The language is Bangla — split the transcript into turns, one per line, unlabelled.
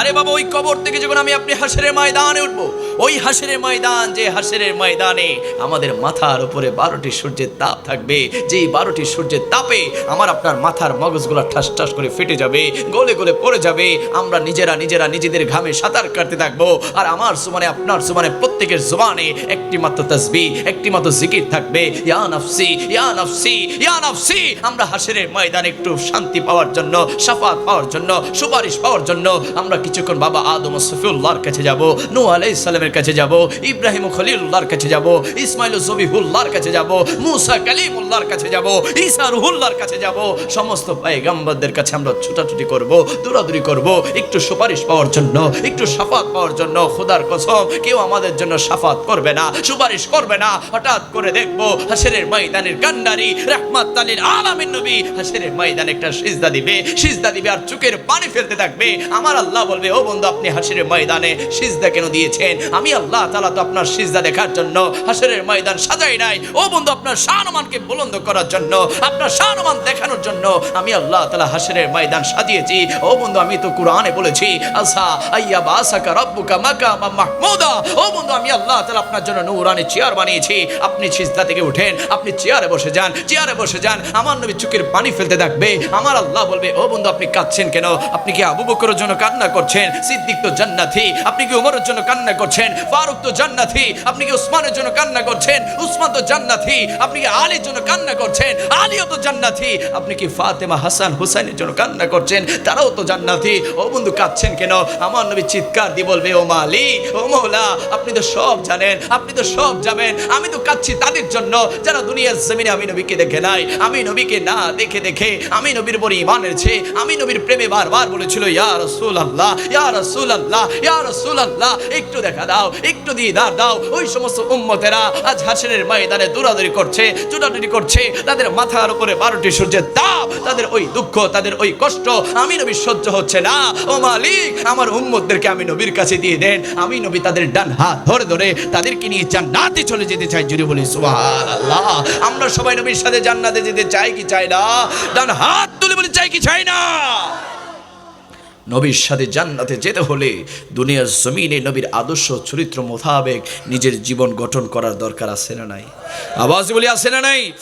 আরে বাবা, ওই কবর থেকে যখন আমি আপনি হাসরের ময়দানে উঠবো, ওই হাসরের ময়দান যে হাসরের ময়দানে আমাদের মাথার উপরে বারোটি সূর্যের তাপ থাকবে, যেই বারোটি সূর্যের তাপে আমার আপনার মাথার মগজগুলো ঠাস ঠাস করে ফেটে যাবে, গলে গলে পড়ে যাবে। আমরা নিজেরা নিজেরা নিজেদের ঘামে সাঁতার কাটতে থাকব আর আমার সুমানে, আপনার সুমানে প্রত্যেকের জুবানে একটি মাত্র তসবি একটি মাত্র জিকির থাকবে। ইয়া নফসি ইয়া নফসি ইয়া নফসি! আমরা হাসরের ময়দানে একটু শান্তি পাওয়ার জন্য সাফাত পাওয়ার জন্য, সুপারিশ পাওয়ার জন্য আমরা কিছুক্ষণ বাবা আদম সফিউল্লাহর কাছে যাব, নূহ আলাইহিস সালামের কাছে যাব, ইব্রাহিম খলিলুল্লাহর কাছে যাব, ইসমাইল জবিহুল্লাহর কাছে যাব, মুসা কালিমুল্লাহর কাছে যাব, ঈসা রুহুল্লাহর কাছে যাব, সমস্ত পয়গম্বরদের কাছে আমরা ছুটাছুটি করব, দৌড়াদৌড়ি করব, একটু সুপারিশ পাওয়ার জন্য, একটু সাফাত পাওয়ার জন্য, খোদার কসম, কেউ আমাদের জন্য সাফাত করবে না, সুপারিশ করবে না, হঠাৎ করে দেখব হাসরের ময়দানের কান্ডারি, রহমাত তালির আলামিন নবী, হাসরের ময়দানে একটা সিজদা দিবে সিজদা দিবে আর চোখের পানি ফেলতে থাকবে, আমার আল্লাহ বলবে, ও বন্ধু, আপনি হাসরের ময়দানে সিজদা কেন দিয়েছেন? আমি আল্লাহ তাআলা তো আপনার সিজদা দেখার জন্য হাসরের ময়দান সাজাই নাই। ও বন্ধু, আপনার শানমানকে বুলন্দ করার জন্য, আপনার শানমান দেখানোর জন্য আমি আল্লাহ তাআলা হাসরের ময়দান সাজিয়েছি। ও বন্ধু, আমি তো কোরআনে বলেছি আসা আইয়া বাসাকা রব্বুকা মাকামা মাহমুদা। ও বন্ধু, আমি আল্লাহ তাআলা আপনার জন্য নূরানি চেয়ার বানিয়েছি। আপনি সিজদা থেকে উঠেন, আপনি চেয়ারে বসে যান, চেয়ারে বসে যান। আমার নবী চোখের পানি ফেলতে থাকবে আমার আল্লাহ বলবে, ও বন্ধু, আপনি কাঁদছেন কেন? আপনি কি আবু বকরের জন্য কান্না করছেন? সিদ্দিক তো জান্নাতি। আপনি কি উমরের জন্য কান্না করছেন? ফারুক তো জান্নাতি। আপনি কি উসমানের জন্য কান্না করছেন? উসমান তো জান্নাতি। আপনি কি আলীর জন্য কান্না করছেন? আলীও তো জান্নাতি। আপনি কি ফাতেমা হাসান হুসাইনের জন্য কান্না করছেন? তারাও তো জান্নাতি। ও বন্ধু, কাঁদছেন কেন? আমার নবী চিৎকার দিয়ে বলবে, ও মালি ও মৌলা, আপনি তো সব জানেন, আপনি তো সব যাবেন। আমি তো কাঁদছি তাদের জন্য। যারা দুনিয়ার জমিনে আমি নবীকে দেখে নাই, আমি নবীকে না দেখে দেখে, আমি নবীর উপর ইমান এনেছে, আমি নবীর প্রেমে বারবার বলেছিল, ইয়া রসুল আল্লাহ ইয়া আল্লাহ ইয়া আল্লাহ একটু দেখা দাও, একটু দিদার দাও। ওই সমস্ত উম্মতেরা আজ হাসিনের ময়দানে দৌড়াদৌড়ি করছে চুটাচুটি করছে, তাদের মাথার উপরে বারোটি সূর্যের তাপ, তাদের ওই দুঃখ, তাদের ওই কষ্ট, আমি নবীর সহ্য হচ্ছে না। ও মালিক, আমার উম্মতদেরকে আমি নবীর কাছে দিয়ে দেন। আমি নবী তাদের ডান হাত ধরে ধরে তাদেরকে নিয়ে জান্নাতে চলে যেতে চাই, জুড়ে বলি আমরা সবাই নবীর সাথে জান্নাতে যেতে চাই কি চাই না? ডান হাত তুলে বলি, চাই কি চাই না? নবীর সাথে জান্নাতে যেতে হলে দুনিয়ার জমিনে নবীর আদর্শ চরিত্র মোতাবেক নিজের জীবন গঠন করার দরকার আছে না নাই? আওয়াজ বলি, আছে না নাই?